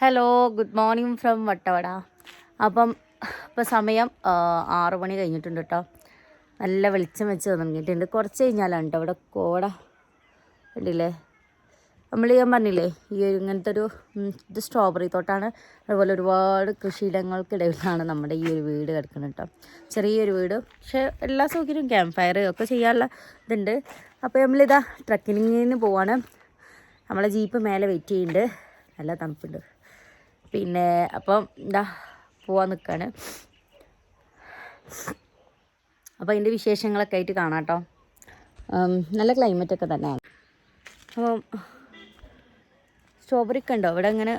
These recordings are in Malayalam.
Hello good morning from Vattavada. അപ്പം ഇപ്പം സമയം ആറു മണി കഴിഞ്ഞിട്ടുണ്ട് കേട്ടോ നല്ല വെളിച്ചം വെച്ച് തുടങ്ങിയിട്ടുണ്ട്. കുറച്ച് കഴിഞ്ഞാലാണ് കേട്ടോ കോട ഉണ്ടല്ലേ നമ്മൾ ഞാൻ പറഞ്ഞില്ലേ ഈ ഇങ്ങനത്തെ ഒരു ഇത് സ്ട്രോബെറി തോട്ടാണ്. അതുപോലെ ഒരുപാട് കൃഷിയിടങ്ങൾക്കിടയിലാണ് നമ്മുടെ ഈ ഒരു വീട് കിടക്കുന്നത് കേട്ടോ ചെറിയൊരു വീട്. പക്ഷേ എല്ലാ സൗകര്യവും ക്യാമ്പ് ഫയർ ഒക്കെ ചെയ്യാനുള്ള ഇതുണ്ട്. അപ്പോൾ നമ്മളിതാ ട്രക്കിങ്ങിന് പോവാണ്. നമ്മളെ ജീപ്പ് മേലെ വെയിറ്റ് ചെയ്യുന്നുണ്ട്. നല്ല തണുപ്പുണ്ട്. പിന്നെ അപ്പം എന്താ പോവാൻ നിൽക്കുകയാണ് അപ്പോൾ അതിന്റെ വിശേഷങ്ങളൊക്കെ ആയിട്ട് കാണാം കേട്ടോ. നല്ല ക്ലൈമറ്റൊക്കെ തന്നെയാണ്. അപ്പം സ്ട്രോബെറി ഒക്കെ ഉണ്ടോ? ഇവിടെ ഇങ്ങനെ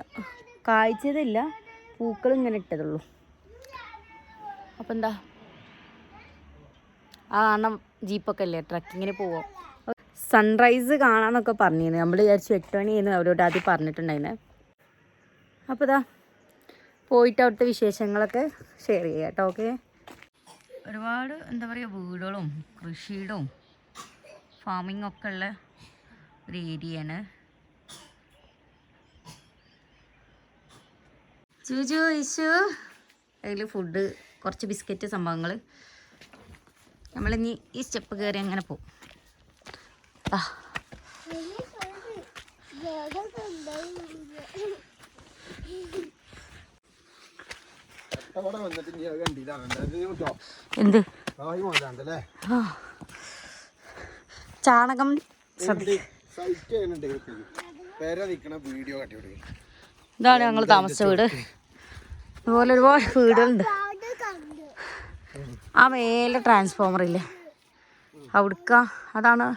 കായ്ച്ചതില്ല. പൂക്കൾ ഇങ്ങനെ ഇട്ടതുള്ളൂ. അപ്പം എന്താ ആ കാരണം ജീപ്പൊക്കെ അല്ലേ? ട്രക്കിങ്ങിന് പോവാം. സൺറൈസ് കാണാമെന്നൊക്കെ പറഞ്ഞിരുന്നു. നമ്മൾ വിചാരിച്ചു എട്ട് മണിയായിരുന്നു അവരോട് ആദ്യം പറഞ്ഞിട്ടുണ്ടായിരുന്നെ. അപ്പോൾ ഇതാ പോയിട്ട് അവിടുത്തെ വിശേഷങ്ങളൊക്കെ ഷെയർ ചെയ്യാം കേട്ടോ ഓക്കെ ഒരുപാട് എന്താ പറയുക വീടുകളും കൃഷിയിടവും ഫാമിംഗ് ഒക്കെ ഉള്ള ഒരു ഏരിയയാണ് ചുജു ഇശു അതിൽ ഫുഡ് കുറച്ച് ബിസ്ക്കറ്റ് സംഭവങ്ങൾ നമ്മളിനി ഈ സ്റ്റെപ്പ് കയറി അങ്ങനെ പോകും ആ എന്ത്. ചാണകം ഇതാണ് ഞങ്ങൾ താമസിച്ച വീട്. ഇതുപോലെ ഒരുപാട് വീടുകളുണ്ട്. ആ മേലെ ട്രാൻസ്ഫോമർ ഇല്ലേ? അവിടുക്ക അതാണ്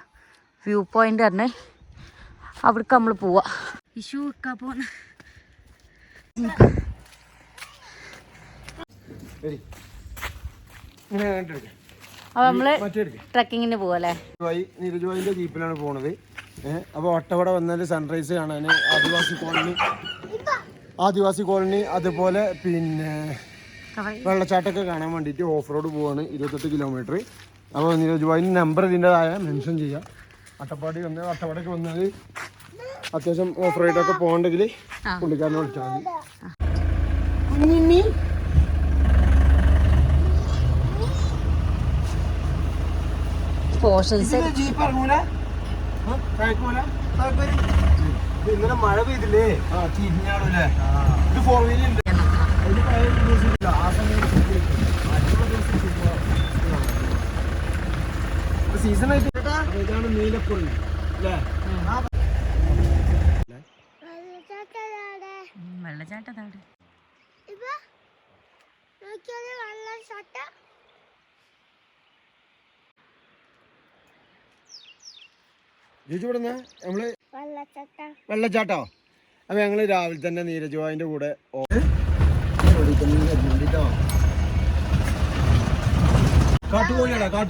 വ്യൂ പോയിന്റ് തന്നെ അവിടുക്ക നമ്മൾ പോവാ. ഇഷു വെക്കാ പോന്ന. ഇങ്ങനെ കണ്ടെടുക്കാം അപ്പൊ നമ്മൾ ട്രക്കിങ്ങിന് പോവല്ലേ? ജീപ്പിലാണ് പോണത്. ഏഹ് അപ്പൊ ഒട്ടവട വന്നാൽ സൺറൈസ് കാണാൻ ആദിവാസി കോളനി ആദിവാസി കോളനി അതുപോലെ പിന്നെ വെള്ളച്ചാട്ടമൊക്കെ കാണാൻ വേണ്ടിട്ട് ഓഫ് റോഡ് പോവാണ് ഇരുപത്തെട്ട് കിലോമീറ്റർ അപ്പോൾ നീരജുവായിന്റെ നമ്പർ ഇതിന്റെതായ മെൻഷൻ ചെയ്യാം. അട്ടപ്പാടി വന്ന് അട്ടപ്പാടിക്ക് വന്നാൽ അത്യാവശ്യം ഓഫ് റോഡൊക്കെ പോകണ്ടെങ്കിൽ. പുള്ളിക്കാരനെ വിളിച്ചാൽ മതി. പോർഷൻസ് ജീപ്പ് ഇറങ്ങൂല? ഇന്നലെ മഴ പെയ്തില്ലേ? ആ ചീഞ്ഞാടൂലേ ഇത് ഫോർ വീലർ ഉണ്ട് സീസൺ ആയിട്ട് ഇതാണ് അല്ലേ ചേച്ചി ഇവിടുന്ന് നമ്മൾ വെള്ളച്ചാട്ടോ അപ്പൊ ഞങ്ങൾ രാവിലെ തന്നെ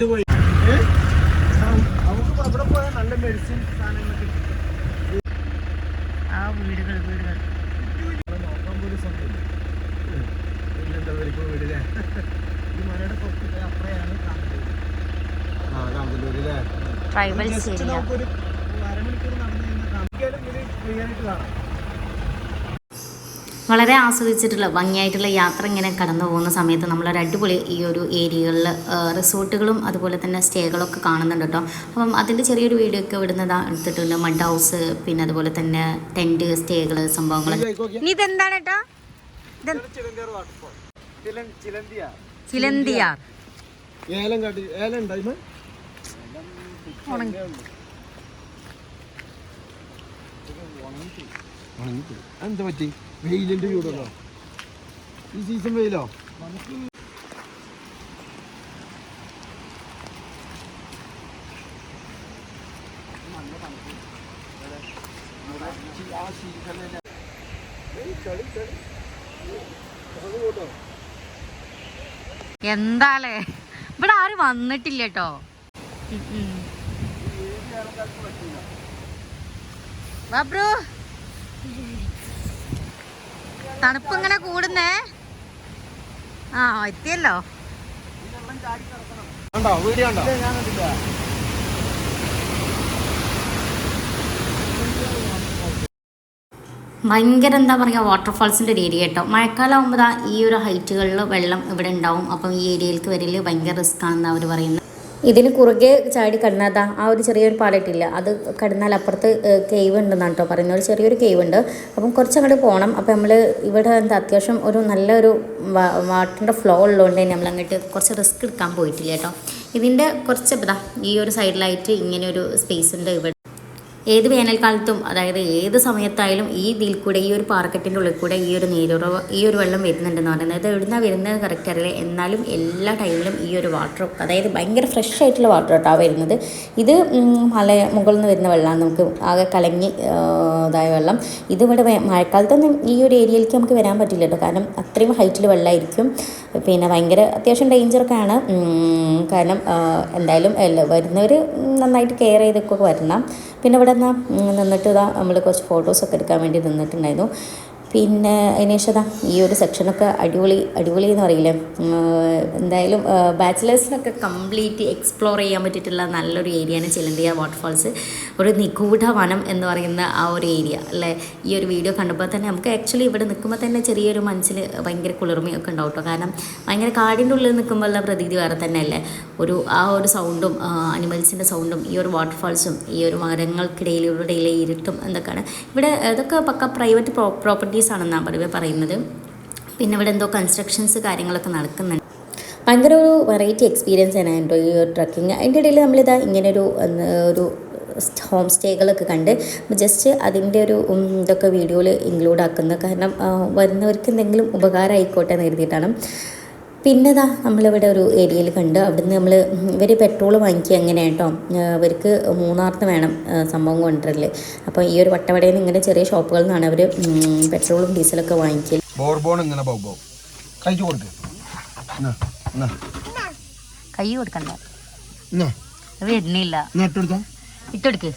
കൂടെ? നമുക്ക് അവിടെ പോയാൽ നല്ല മെഡിസിൻ സാധനങ്ങളൊക്കെ. ആ വീടുകൾ വീടുകൾ നോക്കാൻ പോലും സമയമില്ല. വീടില്ലേ? ഈ മലയുടെ അപ്പുറയാണ്. ആ, നമുക്കൊരു അരമണിക്കൂർ നടന്നു കഴിഞ്ഞാൽ ഇത് ആയിട്ട് കാണാം. വളരെ ആസ്വദിച്ചിട്ടുള്ള ഭംഗിയായിട്ടുള്ള യാത്ര ഇങ്ങനെ കടന്നു പോകുന്ന സമയത്ത് നമ്മളൊരു അടിപൊളി ഈ ഒരു ഏരിയകളിൽ റിസോർട്ടുകളും അതുപോലെ തന്നെ സ്റ്റേകളൊക്കെ കാണുന്നുണ്ട് കേട്ടോ. അപ്പം അതിന്റെ ചെറിയൊരു വീഡിയോ ഒക്കെ ഇവിടുന്ന് എടുത്തിട്ടുണ്ട്. മഡ് ഹൗസ് പിന്നെ അതുപോലെ തന്നെ ടെന്റ് സ്റ്റേകൾ സംഭവങ്ങൾ ഇനി ഇതെന്താണ് കേട്ടോ ചിലന്തിയാർ. ഏലം കാട്ടി ഏലം എന്താ പറ്റി? വെയിലിന്റെ ചൂടല്ലോ? ഈ സീസൺ വെയിലോ? എന്താലേ? ഇവിടെ ആരും വന്നിട്ടില്ല കേട്ടോ ബാബ്രു. തണുപ്പ് ഇങ്ങനെ കൂടുന്നേ? ആ എത്തിയല്ലോ. വീഡിയോ ഭയങ്കര എന്താ പറയുക വാട്ടർഫാൾസിന്റെ ഒരു ഏരിയ കേട്ടോ മഴക്കാലമാകുമ്പോൾ ദാ ഈ ഒരു ഹൈറ്റുകളിൽ വെള്ളം ഇവിടെ ഉണ്ടാവും. അപ്പം ഈ ഏരിയയിലേക്ക് വരൽ ഭയങ്കര റിസ്ക് ആണെന്ന് അവർ പറയുന്നത്. ഇതിന് കുറുകെ ചാടി കടന്നാതാ ആ ഒരു ചെറിയൊരു പാലട്ടില്ല അത് കടന്നാൽ അപ്പുറത്ത് കേവ് ഉണ്ടെന്നാണ് കേട്ടോ പറയുന്നത്. ഒരു ചെറിയൊരു കേവ് ഉണ്ട്. അപ്പം കുറച്ച് അങ്ങോട്ട് പോകണം അപ്പം നമ്മൾ ഇവിടെ എന്താ അത്യാവശ്യം ഒരു നല്ലൊരു വാട്ടറിന്റെ ഫ്ലോ ഉള്ളതുകൊണ്ട് തന്നെ നമ്മൾ അങ്ങോട്ട് കുറച്ച് റിസ്ക് എടുക്കാൻ പോയിട്ടില്ല കേട്ടോ ഇതിന്റെ കുറച്ച് ഇതാ ഈ ഒരു സൈഡിലായിട്ട് ഇങ്ങനെ ഒരു സ്പേസ് ഉണ്ട് ഇവിടെ. ഏത് വേനൽക്കാലത്തും അതായത് ഏത് സമയത്തായാലും ഈ ഇതിൽ കൂടെ ഈ ഒരു പാർക്കറ്റിന്റെ ഉള്ളിൽ കൂടെ ഈ ഒരു നീരുറവ് ഈ ഒരു വെള്ളം വരുന്നുണ്ടെന്ന് പറയുന്നത്. എവിടുന്നാണ് വരുന്നത് കറക്റ്റ് അറിയില്ല. എന്നാലും എല്ലാ ടൈമിലും ഈ ഒരു വാട്ടർ അതായത് ഭയങ്കര ഫ്രഷ് ആയിട്ടുള്ള വാട്ടർ കേട്ടോ വരുന്നത്. ഇത് മല മുകളിൽ നിന്ന് വരുന്ന വെള്ളമാണ്. നമുക്ക് ആകെ കലങ്ങി ഇതായ വെള്ളം. ഇതിവിടെ മഴക്കാലത്തൊന്നും ഈ ഒരു ഏരിയയിലേക്ക് നമുക്ക് വരാൻ പറ്റില്ല കേട്ടോ കാരണം അത്രയും ഹൈറ്റിൽ വെള്ളമായിരിക്കും പിന്നെ ഭയങ്കര അത്യാവശ്യം ഡേഞ്ചറൊക്കെയാണ് കാരണം എന്തായാലും വരുന്നവർ നന്നായിട്ട് കെയർ ചെയ്തൊക്കെ വരണം. പിന്നെ ഇവിടെ നിന്ന് നിന്നിട്ട് ഇതാ നമ്മൾ കുറച്ച് ഫോട്ടോസൊക്കെ എടുക്കാൻ വേണ്ടി നിന്നിട്ടുണ്ടായിരുന്നു. പിന്നെ അതിനുശേഷം ഈ ഒരു സെക്ഷനൊക്കെ അടിപൊളി അടിപൊളി എന്ന് പറയില്ലേ? എന്തായാലും ബാച്ചിലേഴ്സിനൊക്കെ കംപ്ലീറ്റ് എക്സ്പ്ലോർ ചെയ്യാൻ പറ്റിയിട്ടുള്ള നല്ലൊരു ഏരിയയാണ് ചിലന്തിയ വാട്ടർഫാൾസ് ഒരു നിഗൂഢ വനം എന്ന് പറയുന്ന ആ ഒരു ഏരിയ അല്ലേ? ഈ ഒരു വീഡിയോ കണ്ടപ്പോൾ തന്നെ നമുക്ക് ആക്ച്വലി ഇവിടെ നിൽക്കുമ്പോൾ തന്നെ ചെറിയൊരു മനസ്സിൽ ഭയങ്കര കുളിർമയൊക്കെ ഉണ്ടാവും കേട്ടോ. കാരണം ഭയങ്കര കാടിന്റെ ഉള്ളിൽ നിൽക്കുമ്പോഴുള്ള പ്രതീതി വേറെ തന്നെയല്ലേ? ഒരു ആ ഒരു സൗണ്ടും അനിമൽസിന്റെ സൗണ്ടും ഈ ഒരു വാട്ടർഫാൾസും ഈ ഒരു മരങ്ങൾക്കിടയിൽ ഇടയിലെ ഇരുട്ടും എന്തൊക്കെയാണ്. ഇവിടെ ഇതൊക്കെ പക്ക പ്രൈവറ്റ് പ്രോ പ്രോപ്പർട്ടീസ് ആണെന്നാണ് പറയുക പറയുന്നത്. പിന്നെ ഇവിടെ എന്തോ കൺസ്ട്രക്ഷൻസ് കാര്യങ്ങളൊക്കെ നടക്കുന്നുണ്ട്. ഭയങ്കര ഒരു വെറൈറ്റി എക്സ്പീരിയൻസ് ആണ് കേട്ടോ ഈ ഒരു ട്രക്കിങ് അതിന്റെ ഇടയിൽ നമ്മളിതാ ഇങ്ങനെ ഒരു ഹോം സ്റ്റേകളൊക്കെ കണ്ട് ജസ്റ്റ് അതിന്റെ ഒരു ഇതൊക്കെ വീഡിയോയിൽ ഇൻക്ലൂഡ് ആക്കുന്നത് കാരണം വരുന്നവർക്ക് എന്തെങ്കിലും ഉപകാരം ആയിക്കോട്ടെ എന്ന് കരുതിയിട്ടാണ്. പിന്നെ ഇതാ നമ്മളിവിടെ ഒരു ഏരിയയിൽ കണ്ട് അവിടുന്ന് നമ്മൾ ഇവർ പെട്രോൾ വാങ്ങിക്കുക എങ്ങനെ കേട്ടോ ഇവർക്ക് മൂന്നാർത്ത് വേണം സംഭവം കൊണ്ടുവരൽ. അപ്പോൾ ഈ ഒരു വട്ടവടയിൽ നിന്ന് ഇങ്ങനെ ചെറിയ ഷോപ്പുകളിൽ നിന്നാണ് അവർ പെട്രോളും ഡീസലൊക്കെ വാങ്ങിക്കൽ ബോർബോൺ ഇങ്ങനെ കഴിച്ചു കൈ കൊടുക്കണ്ട. ഇട്ടെടുക്ക്.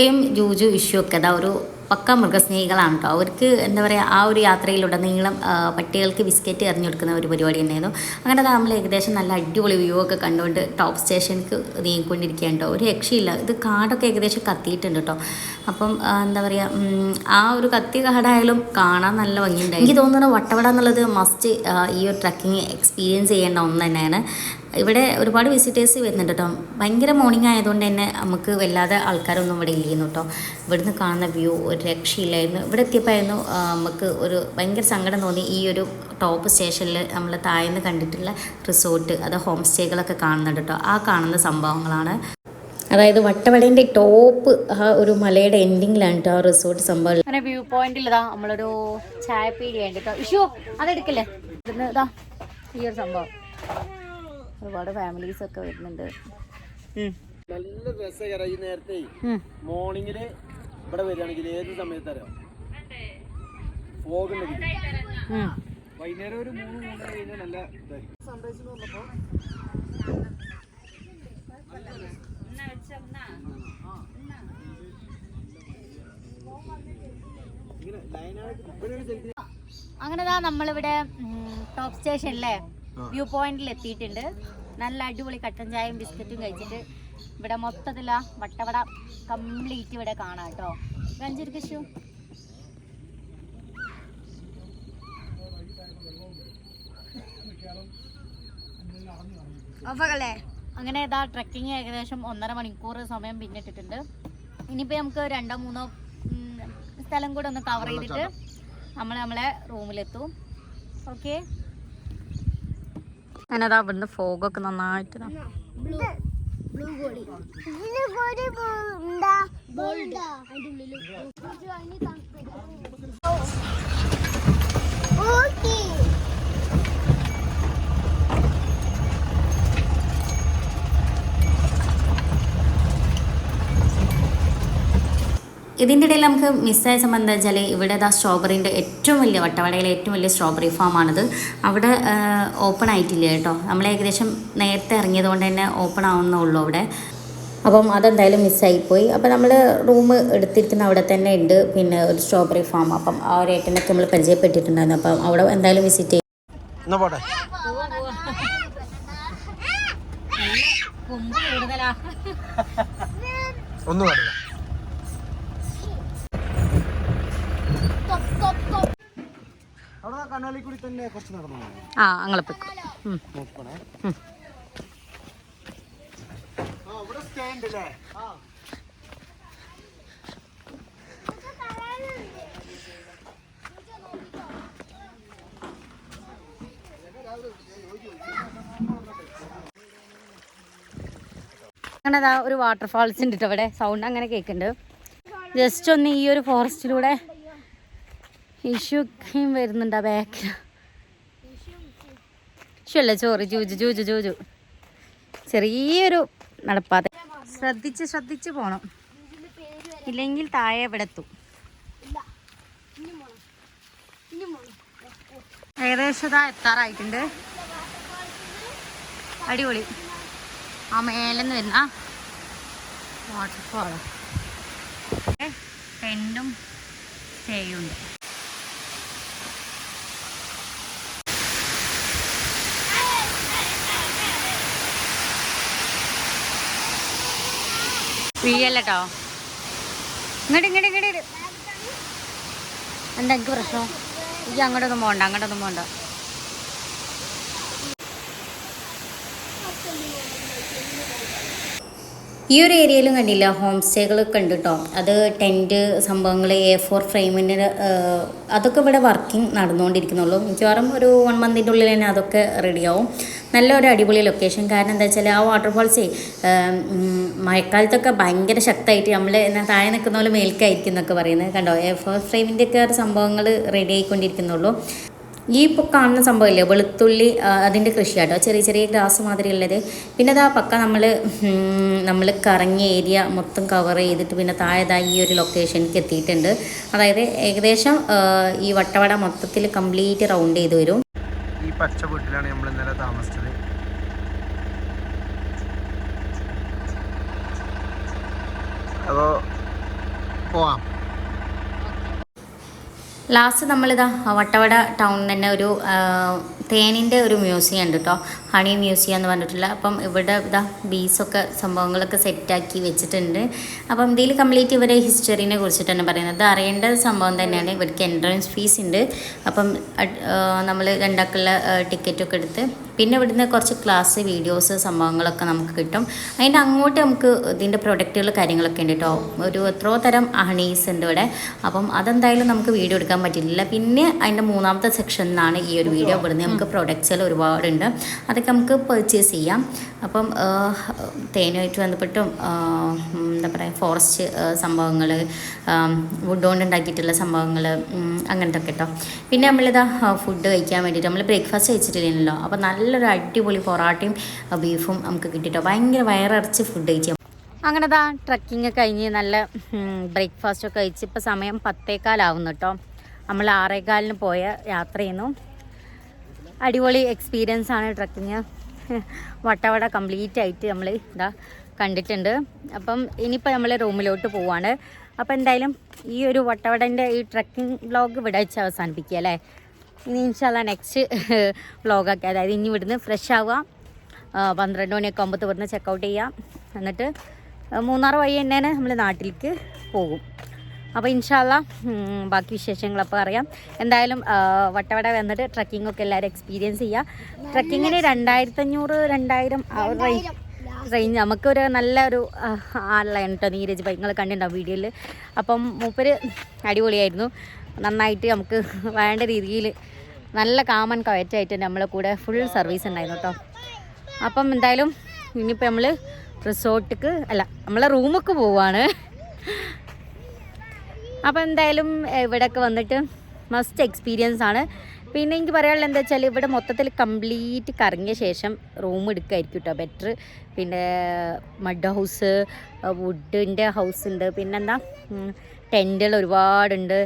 ഇക്കയും ജൂജു ഇഷ്യൂ ഒക്കെ അതാ ഒരു പക്ക മൃഗസ്നേഹികളാണ് കേട്ടോ അവർക്ക് എന്താ പറയുക ആ ഒരു യാത്രയിലുടനീളം നീളം പട്ടികൾക്ക് ബിസ്ക്കറ്റ് എറിഞ്ഞു കൊടുക്കുന്ന ഒരു പരിപാടി ഉണ്ടായിരുന്നു അങ്ങനെ നമ്മൾ ഏകദേശം നല്ല അടിപൊളി വ്യൂ ഒക്കെ കണ്ടുകൊണ്ട് ടോപ്പ് സ്റ്റേഷനിലേക്ക് നീങ്ങിക്കൊണ്ടിരിക്കുകയാണ് കേട്ടോ ഒരു രക്ഷയില്ല. ഇത് കാടൊക്കെ ഏകദേശം കത്തിയിട്ടുണ്ട് കേട്ടോ അപ്പം എന്താ പറയുക ആ ഒരു കത്തി കാടായാലും കാണാൻ നല്ല ഭംഗിയുണ്ടായി എനിക്ക് തോന്നുന്നത് വട്ടവട എന്നുള്ളത് മസ്റ്റ് ഈ ഒരു ട്രക്കിങ് എക്സ്പീരിയൻസ് ചെയ്യേണ്ട ഒന്ന് തന്നെയാണ്. ഇവിടെ ഒരുപാട് വിസിറ്റേഴ്സ് വരുന്നുണ്ട് കേട്ടോ. ഭയങ്കര മോർണിംഗ് ആയതുകൊണ്ട് തന്നെ നമുക്ക് വല്ലാതെ ആൾക്കാരൊന്നും ഇവിടെ ഇല്ലെന്നു കേട്ടോ. ഇവിടുന്ന് കാണുന്ന വ്യൂ ഒരു രക്ഷയില്ലായിരുന്നു. ഇവിടെ എത്തിയപ്പോഴായിരുന്നു നമുക്ക് ഒരു ഭയങ്കര സങ്കടം തോന്നി. ഈ ഒരു ടോപ്പ് സ്റ്റേഷനിൽ നമ്മൾ താഴ്ന്ന് കണ്ടിട്ടുള്ള റിസോർട്ട് അത് ഹോം സ്റ്റേകളൊക്കെ കാണുന്നുണ്ട് കേട്ടോ. ആ കാണുന്ന സംഭവങ്ങളാണ്. അതായത് വട്ടവടേന്റെ ടോപ്പ് ആ ഒരു മലയുടെ എൻഡിങ്ങിലാണ് കേട്ടോ ആ റിസോർട്ട് സംഭവം. അങ്ങനെ വ്യൂ പോയിന്റിൽ ഇതാ നമ്മളൊരു ചായ പീടിയുണ്ട് കേട്ടോ. ഇഷ്യൂ അതെടുക്കല്ലേ? ഇതാ ഈ ഒരു സംഭവം. ഒരുപാട് ഫാമിലീസ് ഒക്കെ വരുന്നുണ്ട്. നല്ല രസകര ഈ നേരത്തെ. മോർണിംഗിൽ ഇവിടെ വരികയാണെങ്കിൽ ഏത് സമയത്ത് അറിയാം? ഫോഗ് ഉണ്ടെങ്കിൽ വൈകുന്നേരം ഒരു മൂന്ന് മൂന്നര കഴിഞ്ഞാൽ നല്ല വന്നപ്പോ. ശരിക്കും അങ്ങനെ നമ്മളിവിടെ ടോപ്പ് സ്റ്റേഷനിലെ വ്യൂ പോയിന്റിൽ എത്തിയിട്ടുണ്ട്. നല്ല അടിപൊളി കട്ടൻ ചായയും ബിസ്ക്കറ്റും കഴിച്ചിട്ട് ഇവിടെ മൊത്തത്തില വട്ടവട കംപ്ലീറ്റ് ഇവിടെ കാണാം കേട്ടോ. ഗഞ്ചിരിക്കു അപ്പകളെ അങ്ങനെ ഇതാ ട്രക്കിംഗ് ഏകദേശം ഒന്നര മണിക്കൂർ സമയം പിന്നിട്ടിട്ടുണ്ട്. ഇനിയിപ്പോൾ നമുക്ക് രണ്ടോ മൂന്നോ സ്ഥലം കൂടെ ഒന്ന് കവർ ചെയ്തിട്ട് നമ്മൾ നമ്മളെ റൂമിലെത്തും ഓക്കെ ഞാനതാ അവിടുന്ന് ഫോഗൊക്കെ നന്നായിട്ട് ഓക്കേ ഇതിന്റെ ഇടയിൽ നമുക്ക് മിസ്സായ സംബന്ധം എന്താ വെച്ചാൽ ഇവിടെ ആ സ്ട്രോബെറിന്റെ ഏറ്റവും വലിയ വട്ടവടയിലെ ഏറ്റവും വലിയ സ്ട്രോബെറി ഫാമാണിത് അവിടെ ഓപ്പൺ ആയിട്ടില്ല കേട്ടോ. നമ്മൾ ഏകദേശം നേരത്തെ ഇറങ്ങിയത് കൊണ്ട് തന്നെ ഓപ്പൺ ആവുന്നുള്ളൂ അവിടെ. അപ്പം അതെന്തായാലും മിസ്സായിപ്പോയി അപ്പം നമ്മൾ റൂം എടുത്തിരിക്കുന്ന അവിടെ തന്നെ ഉണ്ട് പിന്നെ ഒരു സ്ട്രോബെറി ഫാം അപ്പം ആ ഒരു ഏട്ടനൊക്കെ നമ്മൾ പരിചയപ്പെട്ടിട്ടുണ്ടായിരുന്നു. അപ്പം അവിടെ എന്തായാലും വിസിറ്റ് ചെയ്യും. ഒന്നും പാടില്ല അവിടെ കനാലിൽ കൂടി തന്നെ കുറച്ച് നടന്നു പോകാം. ആ അങ്ങനെ പൊയ്ക്കോ. നോക്കണേ. ആ ഇവിടെ സ്റ്റേ ഉണ്ട് ആ. അങ്ങനെ അതാ ഒരു വാട്ടർഫാൾസ് ഉണ്ട് ട്ടോ ഇവിടെ. സൗണ്ട് അങ്ങനെ കേൾക്കുന്നുണ്ട് ജസ്റ്റ് ഒന്ന് ഈ ഒരു ഫോറസ്റ്റിലൂടെ ഇഷ്യൂക്കും വരുന്നുണ്ട് ആ ബാക്കിൽ ഇഷ്യൂ അല്ല ചോറ് ജൂജു ജൂജു ജൂജു. ചെറിയൊരു നടപ്പാത. ശ്രദ്ധിച്ച് ശ്രദ്ധിച്ച് പോണം. ഇല്ലെങ്കിൽ താഴെ ഇവിടെ എത്തും. ഏകദേശം എത്താറായിട്ടുണ്ട്. അടിപൊളി. ആ മേലെന്ന് വരുന്ന വാട്ടർഫാളും ടെന്റും സ്റ്റേയും വീഴല്ലോ ഇങ്ങോട്ട് ഇങ്ങോട്ട് ഇങ്ങോട്ട്. എന്താ എനിക്ക് പ്രശ്നം? എനിക്ക് അങ്ങോട്ടൊന്നും പോകണ്ട അങ്ങോട്ടൊന്നും പോകണ്ട ഈ ഒരു ഏരിയയിലും കണ്ടില്ല ഹോം സ്റ്റേകളൊക്കെ ഉണ്ട് കേട്ടോ അത് ടെന്റ് സംഭവങ്ങൾ എ ഫോർ ഫ്രെയിമിന്റെ അതൊക്കെ ഇവിടെ വർക്കിംഗ് നടന്നുകൊണ്ടിരിക്കുന്നുള്ളൂ. മിക്കവാറും ഒരു വൺ മന്തിന്റെ ഉള്ളിൽ തന്നെ അതൊക്കെ റെഡിയാവും. നല്ലൊരു അടിപൊളി ലൊക്കേഷൻ കാരണം എന്താ വെച്ചാൽ ആ വാട്ടർഫാൾസേ മഴക്കാലത്തൊക്കെ ഭയങ്കര ശക്തമായിട്ട് നമ്മൾ എന്നാൽ താഴെ നിൽക്കുന്ന പോലെ മേൽക്കായിരിക്കും എന്നൊക്കെ പറയുന്നത്. കണ്ടോ? എ ഫോർ ഫ്രെയിമിന്റെ ഒക്കെ സംഭവങ്ങൾ റെഡി ആയിക്കൊണ്ടിരിക്കുന്നുള്ളൂ. ഈ ഇപ്പോൾ കാണുന്ന സംഭവമില്ലേ? വെളുത്തുള്ളി അതിന്റെ അതിന്റെ കൃഷിയാട്ടോ ചെറിയ ചെറിയ ഗ്രാസ് മാതിരിയുള്ളത്. പിന്നെ അതാ പക്ക നമ്മൾ നമ്മൾ കറങ്ങിയ ഏരിയ മൊത്തം കവർ ചെയ്തിട്ട് പിന്നെ താഴെതായി ഈ ഒരു ലൊക്കേഷനിലേക്ക് എത്തിയിട്ടുണ്ട്. അതായത് ഏകദേശം ഈ വട്ടവട മൊത്തത്തിൽ കംപ്ലീറ്റ് റൗണ്ട് ചെയ്ത് വരും. ഈ പച്ച വീട്ടിലാണ് നമ്മൾ ഇന്നലെ താമസിച്ചത്. അപ്പോ പോവാം. ലാസ്റ്റ് നമ്മളിതാ വട്ടവട ടൗണിൽ തന്നെ ഒരു തേനിന്റെ ഒരു മ്യൂസിയം ഉണ്ട് കേട്ടോ ഹണി മ്യൂസിയം എന്ന് പറഞ്ഞിട്ടുള്ള. അപ്പം ഇവിടെ ഇതാ ബീസൊക്കെ സംഭവങ്ങളൊക്കെ സെറ്റാക്കി വെച്ചിട്ടുണ്ട്. അപ്പം ഇതിൽ കംപ്ലീറ്റ് ഇവരെ ഹിസ്റ്ററിനെ കുറിച്ചിട്ട് തന്നെ പറയുന്നത്. അറിയേണ്ട സംഭവം തന്നെയാണ്. ഇവർക്ക് എൻട്രൻസ് ഫീസ് ഉണ്ട്. അപ്പം നമ്മൾ രണ്ടാക്കുള്ള ടിക്കറ്റൊക്കെ എടുത്ത് പിന്നെ ഇവിടുന്ന് കുറച്ച് ക്ലാസ് വീഡിയോസ് സംഭവങ്ങളൊക്കെ നമുക്ക് കിട്ടും. അതിന്റെ അങ്ങോട്ട് നമുക്ക് ഇതിന്റെ പ്രൊഡക്റ്റുകൾ കാര്യങ്ങളൊക്കെ ഉണ്ട് കേട്ടോ ഒരു എത്രയോ തരം ഹണീസ് ഉണ്ട് ഇവിടെ. അപ്പം അതെന്തായാലും നമുക്ക് വീഡിയോ എടുക്കാൻ പറ്റില്ല. പിന്നെ അതിന്റെ മൂന്നാമത്തെ സെക്ഷനിലാണ് ഈ ഒരു വീഡിയോ ഇവിടുന്ന് നമുക്ക് പ്രൊഡക്റ്റ്സുകൾ ഒരുപാടുണ്ട്. അതൊക്കെ നമുക്ക് പർച്ചേസ് ചെയ്യാം. അപ്പം തേനുമായിട്ട് ബന്ധപ്പെട്ടും എന്താ പറയുക ഫോറസ്റ്റ് സംഭവങ്ങൾ വുഡ് കൊണ്ട് ഉണ്ടാക്കിയിട്ടുള്ള സംഭവങ്ങൾ അങ്ങനത്തെ ഒക്കെ കേട്ടോ പിന്നെ നമ്മളിതാ ഫുഡ് കഴിക്കാൻ വേണ്ടിയിട്ട് നമ്മൾ ബ്രേക്ക്ഫാസ്റ്റ് കഴിച്ചിട്ടില്ലല്ലോ. അപ്പോൾ നല്ലൊരു അടിപൊളി പൊറാട്ടയും ബീഫും നമുക്ക് കിട്ടിയിട്ടോ ഭയങ്കര വയറടച്ച് ഫുഡ് കഴിച്ചു. അങ്ങനെ ദാ ട്രക്കിങ് കഴിഞ്ഞ് നല്ല ബ്രേക്ക്ഫാസ്റ്റ് ഒക്കെ കഴിച്ച് ഇപ്പോൾ സമയം പത്തേക്കാലാവുന്നു കേട്ടോ നമ്മൾ ആറേകാലിന് പോയ യാത്ര ചെയ്യുന്നു. അടിപൊളി എക്സ്പീരിയൻസ് ആണ് ട്രക്കിങ് വട്ടവട കംപ്ലീറ്റ് ആയിട്ട് നമ്മൾ ഇതാ കണ്ടിട്ടുണ്ട്. അപ്പം ഇനിയിപ്പോൾ നമ്മൾ റൂമിലോട്ട് പോവാണ്. അപ്പോൾ എന്തായാലും ഈ ഒരു വട്ടവടന്റെ ഈ ട്രക്കിംഗ് ബ്ലോഗ് ഇവിടെ വെച്ച് അവസാനിപ്പിക്കുക അല്ലേ? ഇനി ഇൻഷാല്ല നെക്സ്റ്റ് വ്ളോഗൊക്കെ അതായത് ഇനി ഇവിടുന്ന് ഫ്രഷ് ആവുക. ആ, പന്ത്രണ്ട് മണിയൊക്കെ ആകുമ്പോൾ ഇവിടുന്ന് ചെക്കൗട്ട് ചെയ്യാം. എന്നിട്ട് മൂന്നാർ വഴി തന്നെയാണ് നമ്മൾ നാട്ടിലേക്ക് പോകും. അപ്പോൾ ഇൻഷാല്ല ബാക്കി വിശേഷങ്ങളപ്പോൾ അറിയാം. എന്തായാലും വട്ടവട വന്നിട്ട് ട്രക്കിംഗ് ഒക്കെ എല്ലാവരും എക്സ്പീരിയൻസ് ചെയ്യുക ട്രക്കിങ്ങിന് രണ്ടായിരത്തഞ്ഞൂറ് രണ്ടായിരം ആ ഒരു റേഞ്ച് റേഞ്ച് നമുക്കൊരു നല്ലൊരു ആളാണ് കേട്ടോ നീരജ് ബൈ നിങ്ങൾ കണ്ടിട്ടുണ്ടാവും വീഡിയോയിൽ അപ്പം മൂപ്പര് അടിപൊളിയായിരുന്നു. നന്നായിട്ട് നമുക്ക് വേണ്ട രീതിയിൽ നല്ല കാമൻ കയറ്റായിട്ട് നമ്മളെ കൂടെ ഫുൾ സർവീസ് ഉണ്ടായിരുന്നു കേട്ടോ അപ്പം എന്തായാലും ഇനിയിപ്പോൾ നമ്മൾ റിസോർട്ടിക്ക് അല്ല നമ്മളെ റൂമൊക്കെ പോവാണ്. അപ്പം എന്തായാലും ഇവിടെയൊക്കെ വന്നിട്ട് മസ്റ്റ് എക്സ്പീരിയൻസ് ആണ്. പിന്നെ എനിക്ക് പറയാനുള്ളത് എന്താ വെച്ചാൽ ഇവിടെ മൊത്തത്തിൽ കംപ്ലീറ്റ് കറങ്ങിയ ശേഷം റൂം എടുക്കായിരിക്കും കേട്ടോ ബെറ്റർ പിന്നെ മഡ് ഹൗസ് വുഡിന്റെ ഹൗസ് ഉണ്ട്. പിന്നെന്താ? ടെന്റുകൾ ഒരുപാടുണ്ട്.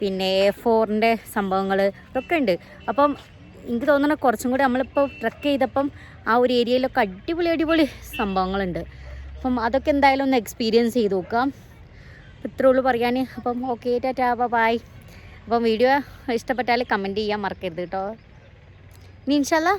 പിന്നെ എ ഫോറിന്റെ സംഭവങ്ങൾ ഇതൊക്കെ ഉണ്ട്. അപ്പം എനിക്ക് തോന്നുന്നു കുറച്ചും കൂടി നമ്മളിപ്പോൾ ട്രക്ക് ചെയ്തപ്പം ആ ഒരു ഏരിയയിലൊക്കെ അടിപൊളി അടിപൊളി സംഭവങ്ങളുണ്ട്. അപ്പം അതൊക്കെ എന്തായാലും ഒന്ന് എക്സ്പീരിയൻസ് ചെയ്ത് നോക്കാം. ഇത്രേ ഉള്ളൂ പറയാൻ അപ്പം ഓക്കെ ടാറ്റാ ബായ് അപ്പം വീഡിയോ ഇഷ്ടപ്പെട്ടാൽ കമന്റ് ചെയ്യാൻ മറക്കരുത് കേട്ടോ ഇനി ഇൻഷാല്ല